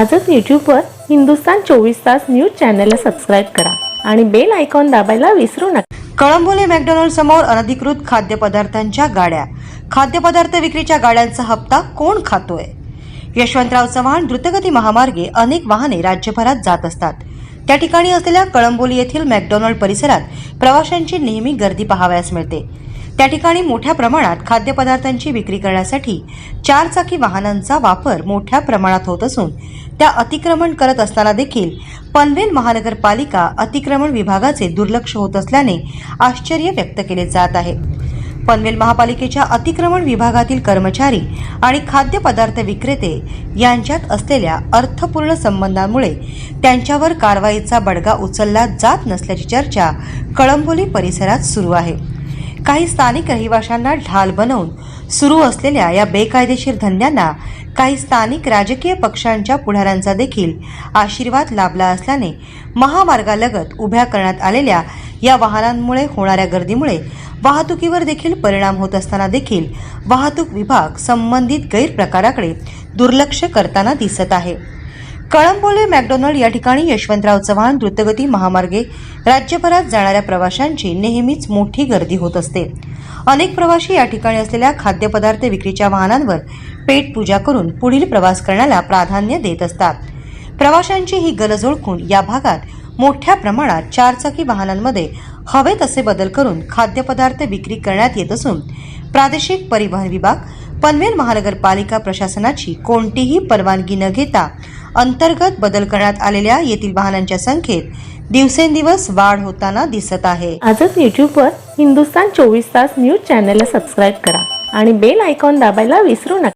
आजच यूट्यूबवर हिंदुस्तान चोवीस तास न्यूज चॅनलला सबस्क्राईब करा आणि बेल आयकॉन दाबायला विसरू नका. कळंबोली मॅकडॉनल्ड समोर अनधिकृत खाद्यपदार्थांच्या गाड्या. खाद्यपदार्थ विक्रीच्या गाड्यांचा हप्ता कोण खातोय? यशवंतराव चव्हाण द्रुतगती महामार्गे अनेक वाहने राज्यभरात जात असतात. त्या ठिकाणी असलेल्या कळंबोली येथील मॅकडॉनल्ड परिसरात प्रवाशांची नेहमी गर्दी पाहावयास मिळते. त्या ठिकाणी मोठ्या प्रमाणात खाद्यपदार्थांची विक्री करण्यासाठी चारचाकी वाहनांचा वापर मोठ्या प्रमाणात होत असून त्या अतिक्रमण करत असताना देखील पनवेल महानगरपालिका अतिक्रमण विभागाचे दुर्लक्ष होत असल्याने आश्चर्य व्यक्त केले जात आहे. पनवेल महापालिकेच्या अतिक्रमण विभागातील कर्मचारी आणि खाद्यपदार्थ विक्रेते यांच्यात असलेल्या अर्थपूर्ण संबंधांमुळे त्यांच्यावर कारवाईचा बडगा उचलला जात नसल्याची चर्चा कळंबोली परिसरात सुरू आहे. काही स्थानिक रहिवाशांना ढाल बनवून सुरू असलेल्या या बेकायदेशीर धंद्यांना काही स्थानिक राजकीय पक्षांच्या पुढाऱ्यांचा देखील आशीर्वाद लाभला असल्याने महामार्गालगत उभ्या करण्यात आलेल्या या वाहनांमुळे होणाऱ्या गर्दीमुळे वाहतुकीवर देखील परिणाम होत असताना देखील वाहतूक विभाग संबंधित गैरप्रकाराकडे दुर्लक्ष करताना दिसत आहे. कळंबोले मॅकडोनल्ड या ठिकाणी यशवंतराव चव्हाण द्रुतगती महामार्गे राज्यभरात जाणाऱ्या प्रवाशांची नेहमीच मोठी गर्दी होत असते. अनेक प्रवासी या ठिकाणी असलेल्या खाद्यपदार्थ विक्रीच्या वाहनांवर पेट पूजा करून पुढील प्रवास करण्याला प्राधान्य देत असतात. प्रवाशांची ही गरज ओळखून या भागात मोठ्या प्रमाणात चारचाकी वाहनांमध्ये हवे तसे बदल करून खाद्यपदार्थ विक्री करण्यात येत असून प्रादेशिक परिवहन विभाग पनवेल महानगरपालिका प्रशासनाची कोणतीही परवानगी न घेता अंतर्गत बदल करण्यात आलेल्या येथील वाहनांच्या संख्येत दिवसेंदिवस वाढ होताना दिसत आहे. आजच यूट्यूबवर हिंदुस्तान चोवीस तास न्यूज चॅनलला सबस्क्राईब करा आणि बेल आयकॉन दाबायला विसरू नका.